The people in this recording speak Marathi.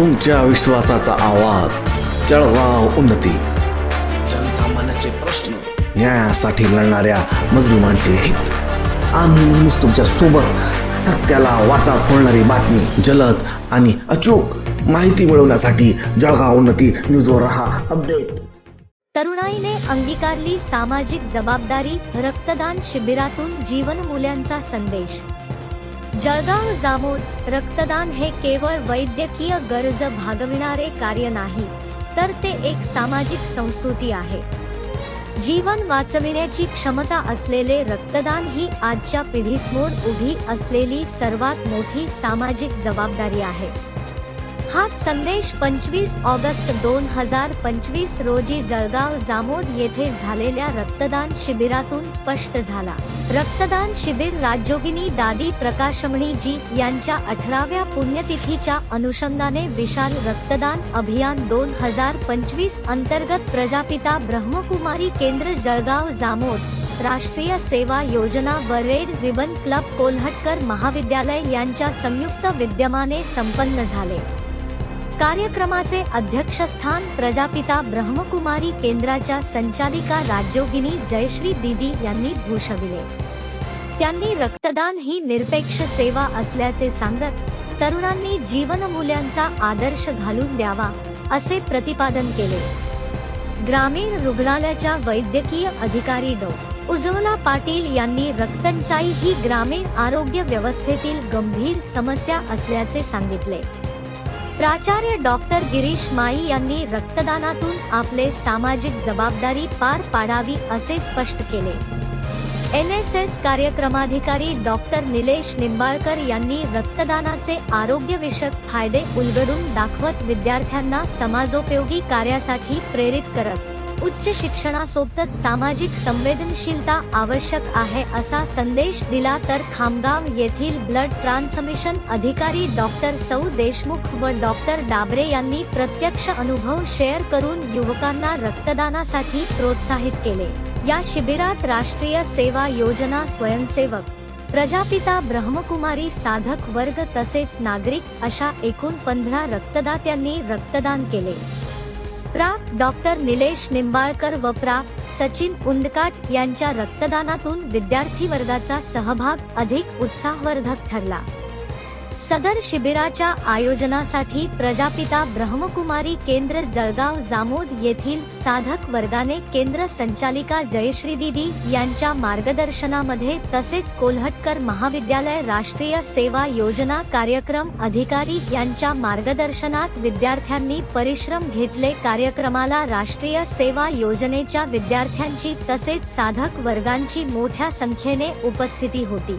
तुमच्या विश्वासाचा आवाज. जळगाव उन्नती. जनसामान्याचे प्रश्न न्यायासाठी लढणाऱ्या मजलुमांचे हित. आम्ही नेहमीच तुमच्यासोबत सत्याला वाचा फोडणारी बातमी जलद आणि अचूक माहिती मिळवण्यासाठी जळगाव उन्नती न्यूजवर रहा अपडेट. तरुणाईने अंगीकारली सामाजिक जबाबदारी रक्तदान शिबिरातून जीवनमूल्यांचा संदेश. जळगाव जामोद रक्तदान हे केवळ वैद्यकीय गरज भागविणारे कार्य नाही तर ते एक सामाजिक संस्कृती आहे. जीवन वाचविण्याची क्षमता असलेले रक्तदान ही आजच्या पिढीसमोर उभी असलेली सर्वात मोठी सामाजिक जबाबदारी आहे. हाच संदेश पंचवीस ऑगस्ट दोन हजार पंचवीस रोजी जळगाव जामोद येथे झालेल्या रक्तदान शिबिरातून स्पष्ट झाला. रक्तदान शिबिर राज्योगिनी दादी प्रकाशमणीजी यांच्या अठराव्या पुण्यतिथीच्या अनुषंगाने विशाल रक्तदान अभियान दोन हजार पंचवीस अंतर्गत प्रजापिता ब्रह्मकुमारी केंद्र जळगाव जामोद राष्ट्रीय सेवा योजना व रेड रिबन क्लब कोल्हटकर महाविद्यालय यांच्या संयुक्त विद्यमाने संपन्न झाले. कार्यक्रमाचे अध्यक्षस्थान प्रजापिता ब्रह्मकुमारी केंद्राच्या संचालिका राज्योगिनी जयश्री दीदी यांनी भूषविले. त्यांनी रक्तदान ही निरपेक्ष सेवा असल्याचे सांगत तरुणांनी जीवनमूल्यांचा आदर्श घालून द्यावा असे प्रतिपादन केले. ग्रामीण रुग्णालयाच्या वैद्यकीय अधिकारी डॉ. उज्ज्वला पाटील यांनी रक्तंचाई ही ग्रामीण आरोग्य व्यवस्थेतील गंभीर समस्या असल्याचे सांगितले. प्राचार्य डॉक्टर गिरीश माई यांनी रक्तदानातून आपले सामाजिक जबाबदारी पार पाडावी असे स्पष्ट केले. एन एस एस कार्यक्रमाधिकारी डॉक्टर निलेश निंबाळकर यांनी रक्तदानाचे आरोग्यविषयक फायदे उलगडून दाखवत विद्यार्थ्यांना समाजोपयोगी कार्यासाठी प्रेरित करत उच्च शिक्षणासोबतच सामाजिक संवेदनशीलता आवश्यक आहे असा संदेश दिला तर खामगाव येथील ब्लड ट्रान्समिशन अधिकारी डॉक्टर सौ देशमुख व डॉक्टर डाबरे यांनी प्रत्यक्ष अनुभव शेअर करून युवकांना रक्तदानासाठी प्रोत्साहित केले. या शिबिरात राष्ट्रीय सेवा योजना स्वयंसेवक प्रजापिता ब्रह्मकुमारी साधक वर्ग तसेच नागरिक अशा एकूण पंधरा रक्तदात्यांनी रक्तदान केले. प्रा डॉक्टर निलेश निंबाळकर व प्रा सचिन उंडकाट यांच्या रक्तदानातून विद्यार्थी वर्गाचा सहभाग अधिक उत्साहवर्धक ठरला. सदर शिबिराच्या आयोजनासाठी प्रजापिता ब्रह्मकुमारी केंद्र जळगाव जामोद येथील साधक वर्गाने केंद्र संचालिका जयश्री दिदी यांच्या मार्गदर्शनामध्ये तसेच कोल्हटकर महाविद्यालय राष्ट्रीय सेवा योजना कार्यक्रम अधिकारी यांच्या मार्गदर्शनात विद्यार्थ्यांनी परिश्रम घेतले. कार्यक्रमाला राष्ट्रीय सेवा योजनेच्या विद्यार्थ्यांची तसेच साधक वर्गांची मोठ्या संख्येने उपस्थिती होती.